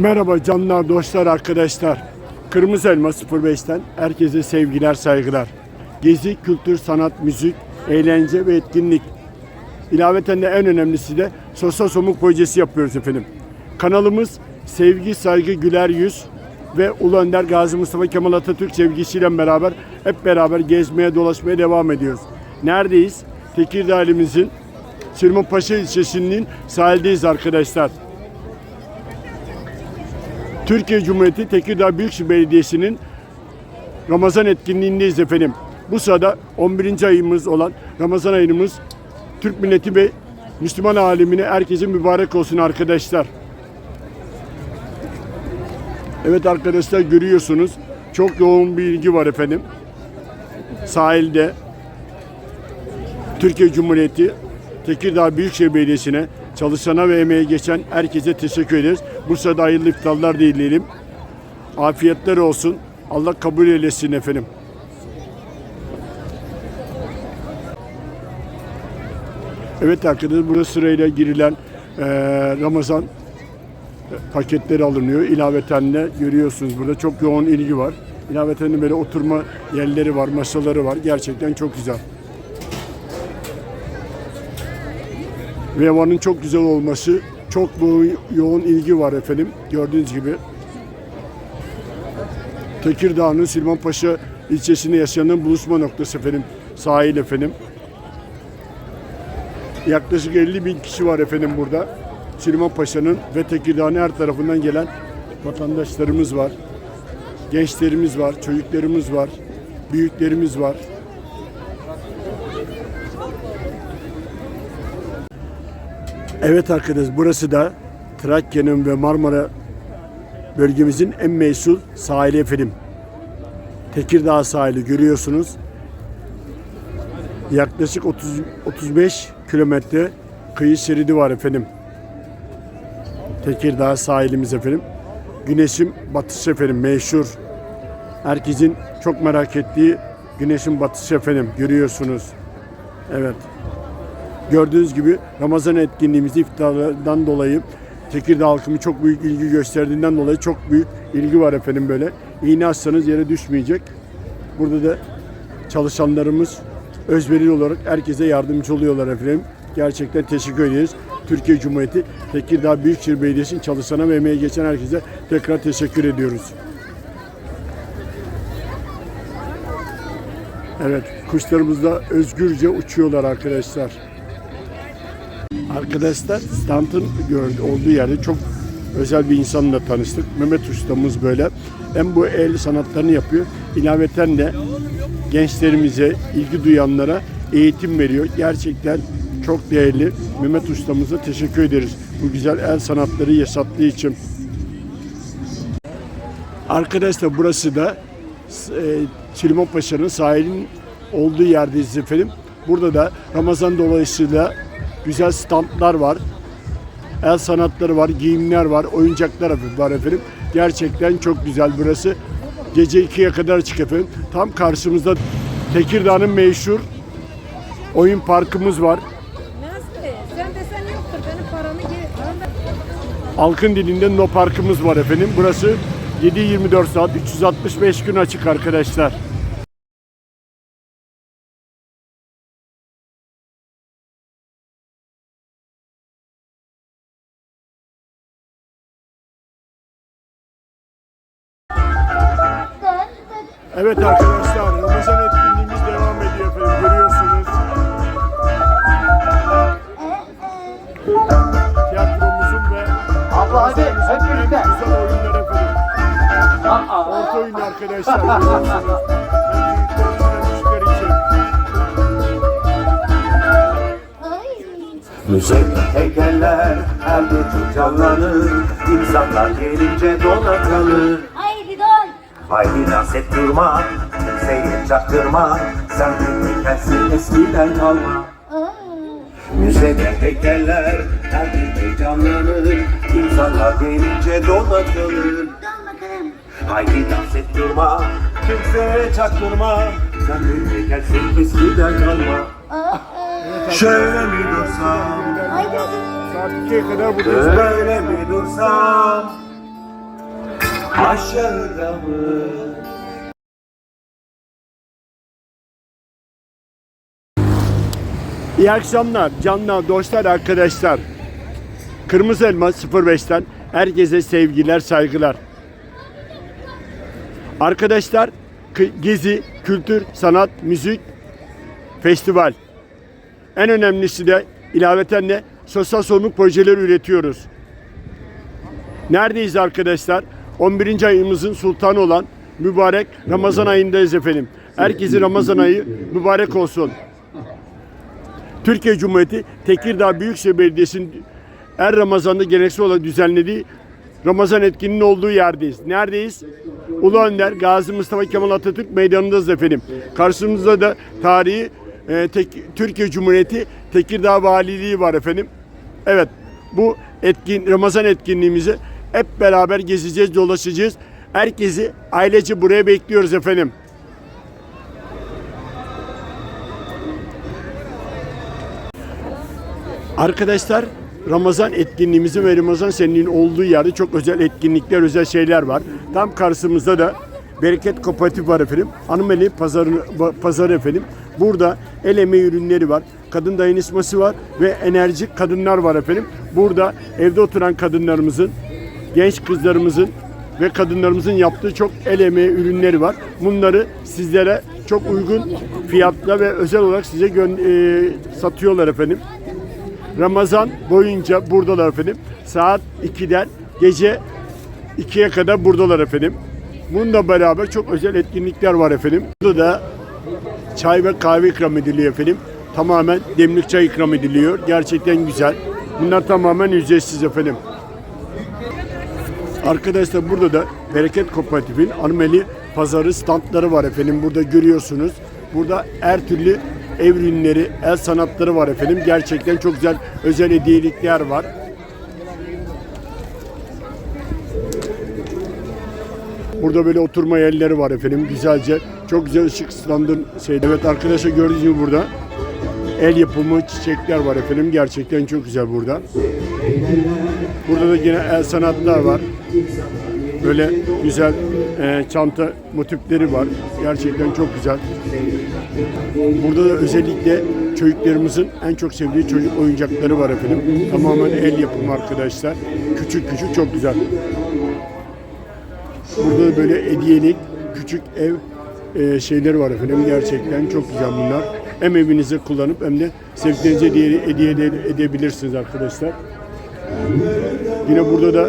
Merhaba canlar, dostlar, arkadaşlar. Kırmızı Elma 05'ten herkese sevgiler, saygılar. Gezi, kültür, sanat, müzik, eğlence ve etkinlik. İlaveten de en önemlisi de sosyal somut projesi yapıyoruz efendim. Kanalımız Sevgi, Saygı, Güler Yüz ve Ulu Önder Gazi Mustafa Kemal Atatürk sevgisiyle beraber hep beraber gezmeye, dolaşmaya devam ediyoruz. Neredeyiz? Tekirdağ ilimizin Süleymanpaşa ilçesinin sahildeyiz arkadaşlar. Türkiye Cumhuriyeti Tekirdağ Büyükşehir Belediyesi'nin Ramazan etkinliğindeyiz efendim. Bu sırada 11. ayımız olan Ramazan ayımız Türk milleti ve Müslüman alemine herkese mübarek olsun arkadaşlar. Evet arkadaşlar görüyorsunuz çok yoğun bir ilgi var efendim. Sahilde Türkiye Cumhuriyeti Tekirdağ Büyükşehir Belediyesi'ne çalışana ve emeğe geçen herkese teşekkür ederiz. Bursa'da hayırlı iftarlar dileyelim. Afiyetler olsun. Allah kabul eylesin efendim. Evet arkadaşlar burada sırayla girilen eee, Ramazan paketleri alınıyor. İlaveten de görüyorsunuz burada çok yoğun ilgi var. İlaveten böyle oturma yerleri var, masaları var. Gerçekten çok güzel. Ve havanın çok güzel olması, çok yoğun ilgi var efendim. Gördüğünüz gibi. Tekirdağ'ın Süleymanpaşa ilçesinde yaşanan buluşma noktası efendim. Sahil efendim. Yaklaşık 50 bin kişi var efendim burada. Süleymanpaşa'nın ve Tekirdağ'ın her tarafından gelen vatandaşlarımız var. Gençlerimiz var, çocuklarımız var, büyüklerimiz var. Evet arkadaş burası da Trakya'nın ve Marmara bölgemizin en meşhur sahili efendim. Tekirdağ sahili görüyorsunuz. Yaklaşık 30 35 kilometre kıyı şeridi var efendim. Tekirdağ sahilimiz efendim. Güneşin batışı efendim meşhur. Herkesin çok merak ettiği güneşin batışı efendim görüyorsunuz. Evet. Gördüğünüz gibi Ramazan etkinliğimizde iftardan dolayı Tekirdağ halkımı çok büyük ilgi gösterdiğinden dolayı çok büyük ilgi var efendim böyle. İğne atsanız yere düşmeyecek. Burada da çalışanlarımız özverili olarak herkese yardımcı oluyorlar efendim. Gerçekten teşekkür ederiz. Türkiye Cumhuriyeti Tekirdağ Büyükşehir Belediyesi'nin çalışana ve emeğe geçen herkese tekrar teşekkür ediyoruz. Evet, kuşlarımız da özgürce uçuyorlar arkadaşlar. Arkadaşlar standın olduğu yerde çok özel bir insanla tanıştık. Mehmet ustamız böyle. Hem bu el sanatlarını yapıyor. İlaveten de gençlerimize, ilgi duyanlara eğitim veriyor. Gerçekten çok değerli. Mehmet ustamıza teşekkür ederiz. Bu güzel el sanatları yaşattığı için. Arkadaşlar burası da e, Çiliman Paşa'nın sahilin olduğu yerdeyiz efendim. Burada da Ramazan dolayısıyla güzel standlar var. El sanatları var, giyimler var, oyuncaklar var efendim. Gerçekten çok güzel burası. Gece 2'ye kadar açık efendim. Tam karşımızda Tekirdağ'ın meşhur oyun parkımız var. Halkın dilinde No Parkımız var efendim. Burası 7-24 saat 365 gün açık arkadaşlar. Evet arkadaşlar Ramazan etkinliğimiz devam ediyor efendim görüyorsunuz. Tiyatromuzun ve Abla hadi hep en birlikte. güzel oyunları efendim. Aa, Orta oyun arkadaşlar görüyorsunuz. Hem büyükler için hem küçükler için. Müzeyyen heykeller her gün canlanır İnsanlar gelince kalır Haydi dans et durma Kimseye çaktırma. Sen heykelsin eskiden kalma. Müzede heykeller her gün canlanır İnsanlar gelince dona kalır Don bakalım. Haydi dans et durma Kimseye çaktırma. Sen bir heykelsin eskiden kalma. Şöyle mi dursam? Haydi. Saat 2'ye kadar buradayız. Böyle mi dursam aşağıda mı? İyi akşamlar canlar, dostlar, arkadaşlar. Kırmızı Elma 05'ten herkese sevgiler, saygılar. Arkadaşlar, gezi, kültür, sanat, müzik, festival. En önemlisi de ilaveten de sosyal sorumluluk projeleri üretiyoruz. Neredeyiz arkadaşlar? 11. ayımızın sultanı olan mübarek Ramazan ayındayız efendim. Herkese Ramazan ayı mübarek olsun. Türkiye Cumhuriyeti Tekirdağ Büyükşehir Belediyesi'nin her Ramazan'da geleneksel olarak düzenlediği Ramazan etkinliğinin olduğu yerdeyiz. Neredeyiz? Ulu Önder Gazi Mustafa Kemal Atatürk Meydanı'ndayız efendim. Karşımızda da tarihi e, Tek- Türkiye Cumhuriyeti Tekirdağ Valiliği var efendim. Evet bu etkin Ramazan etkinliğimizi hep beraber gezeceğiz, dolaşacağız. Herkesi ailece buraya bekliyoruz efendim. Arkadaşlar Ramazan etkinliğimizin ve Ramazan seninin olduğu yerde çok özel etkinlikler, özel şeyler var. Tam karşımızda da Bereket Kooperatif var efendim. Hanımeli pazarı, pazarı efendim. Burada el emeği ürünleri var. Kadın dayanışması var ve enerjik kadınlar var efendim. Burada evde oturan kadınlarımızın, genç kızlarımızın ve kadınlarımızın yaptığı çok el emeği ürünleri var. Bunları sizlere çok uygun fiyatla ve özel olarak size gö- e, satıyorlar efendim. Ramazan boyunca buradalar efendim. Saat 2'den gece 2'ye kadar buradalar efendim. Bununla beraber çok özel etkinlikler var efendim. Burada da çay ve kahve ikram ediliyor efendim. Tamamen demlik çay ikram ediliyor. Gerçekten güzel. Bunlar tamamen ücretsiz efendim. Arkadaşlar burada da Bereket Kooperatif'in Armeli pazarı standları var efendim. Burada görüyorsunuz. Burada her türlü ev ürünleri, el sanatları var efendim. Gerçekten çok güzel özel hediyelikler var. Burada böyle oturma yerleri var efendim. Güzelce çok güzel ışıklandırın şey. Evet arkadaşlar gördüğünüz gibi burada el yapımı çiçekler var efendim. Gerçekten çok güzel burada. Burada da yine el sanatlar var. Böyle güzel e, çanta motifleri var. Gerçekten çok güzel. Burada da özellikle çocuklarımızın en çok sevdiği çocuk oyuncakları var efendim. Tamamen el yapımı arkadaşlar. Küçük küçük çok güzel. Burada da böyle hediyelik küçük ev e, şeyleri var efendim. Gerçekten çok güzel bunlar. Hem evinize kullanıp hem de sevdiklerinize hediye, hediye ede- edebilirsiniz arkadaşlar. Yine burada da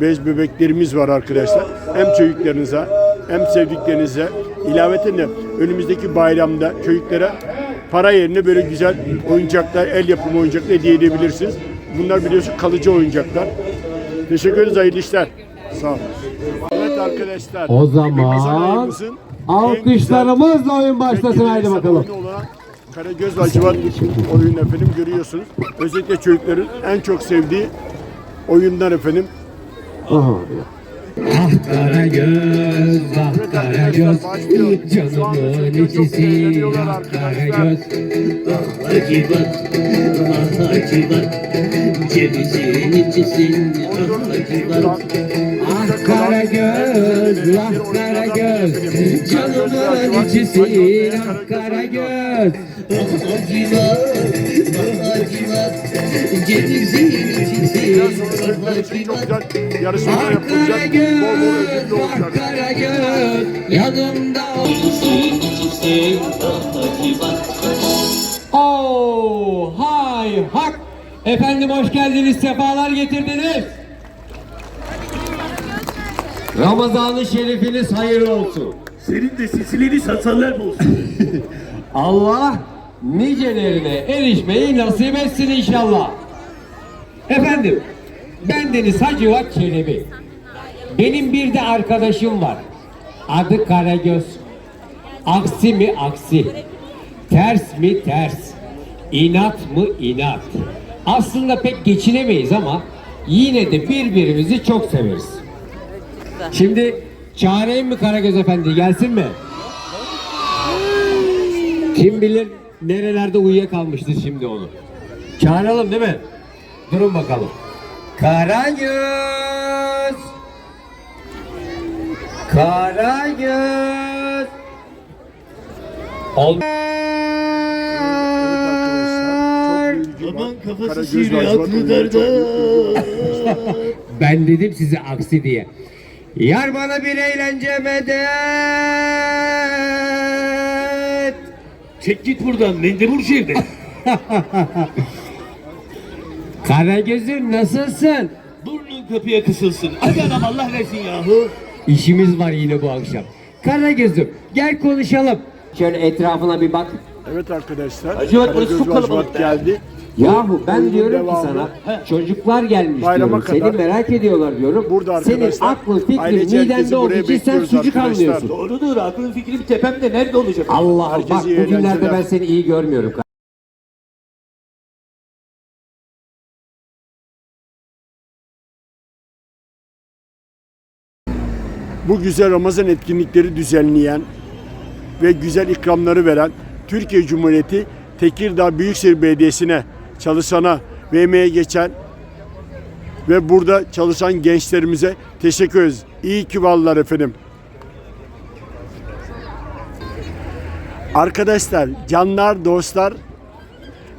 bez bebeklerimiz var arkadaşlar. Hem çocuklarınıza hem sevdiklerinize ilaveten de önümüzdeki bayramda çocuklara para yerine böyle güzel oyuncaklar, el yapımı oyuncaklar hediye edebilirsiniz. Bunlar biliyorsun kalıcı oyuncaklar. Teşekkür ederiz. Hayırlı işler. Sağ olun. Evet arkadaşlar. O zaman alkışlarımızla oyun başlasın haydi bakalım. Karagöz ve Hacivat oyunu efendim görüyorsunuz. Özellikle çocukların en çok sevdiği oyunlar efendim. Aha. Ah kara göz, ah kara göz, canımın içisi, ah kara göz. Ah acıbat, ah acıbat, cevizin içisin, ah acıbat. Ah kara göz, ah kara göz, canımın içisin, ah kara göz. Ah acıbat, ah acıbat, cevizin içisin, ah Çok güzel yarışmalar yapılacak. Bol bol ödüllü. Oh, hay hak. Efendim hoş geldiniz, sefalar getirdiniz. Ramazan-ı şerifiniz hayırlı olsun. Senin de sisileri satanlar olsun. Allah nicelerine erişmeyi nasip etsin inşallah. Efendim, ben Deniz Hacıvat Çelebi. Benim bir de arkadaşım var. Adı Karagöz. Aksi mi aksi. Ters mi ters. İnat mı inat. Aslında pek geçinemeyiz ama yine de birbirimizi çok severiz. Şimdi çağırayım mı Karagöz Efendi gelsin mi? Kim bilir nerelerde uyuyakalmıştır şimdi onu. Çağıralım değil mi? Durun bakalım. Karagöz! Karagöz. Ol. Aman kafası sivri aklı darda. Ben dedim size aksi diye. Yar bana bir eğlence medet. Çek git buradan mendebur şehirde. Karagöz'üm nasılsın? Burnun kapıya kısılsın. Hadi adam Allah versin yahu. İşimiz var yine bu akşam. Karagöz'üm gel konuşalım. Şöyle etrafına bir bak. Evet arkadaşlar. Hacivat, burası çok kalabalık geldi. Yahu ben Oyunun diyorum ki devamı. sana çocuklar gelmiş Bayrama diyorum. kadar Seni merak ediyorlar diyorum. burada Senin aklın fikrin midende olduğu için sen sucuk anlıyorsun. Doğrudur aklın fikrim tepemde nerede olacak? Allah bak bugünlerde ben seni iyi görmüyorum. Bu güzel Ramazan etkinlikleri düzenleyen ve güzel ikramları veren Türkiye Cumhuriyeti Tekirdağ Büyükşehir Belediyesi'ne çalışana ve emeğe geçen ve burada çalışan gençlerimize teşekkür ederiz. İyi ki varlar efendim. Arkadaşlar, canlar, dostlar,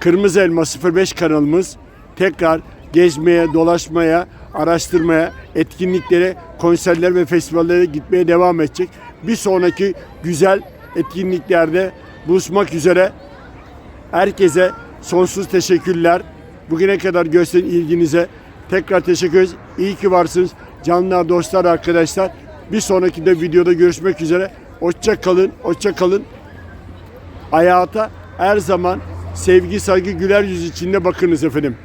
Kırmızı Elma 05 kanalımız tekrar gezmeye, dolaşmaya, araştırmaya, etkinliklere, konserler ve festivallere gitmeye devam edecek. Bir sonraki güzel etkinliklerde buluşmak üzere. Herkese sonsuz teşekkürler. Bugüne kadar gösteren ilginize tekrar teşekkür ederiz. İyi ki varsınız. Canlar, dostlar, arkadaşlar. Bir sonraki de videoda görüşmek üzere. Hoşça kalın, hoşça kalın. Hayata her zaman sevgi, saygı, güler yüz içinde bakınız efendim.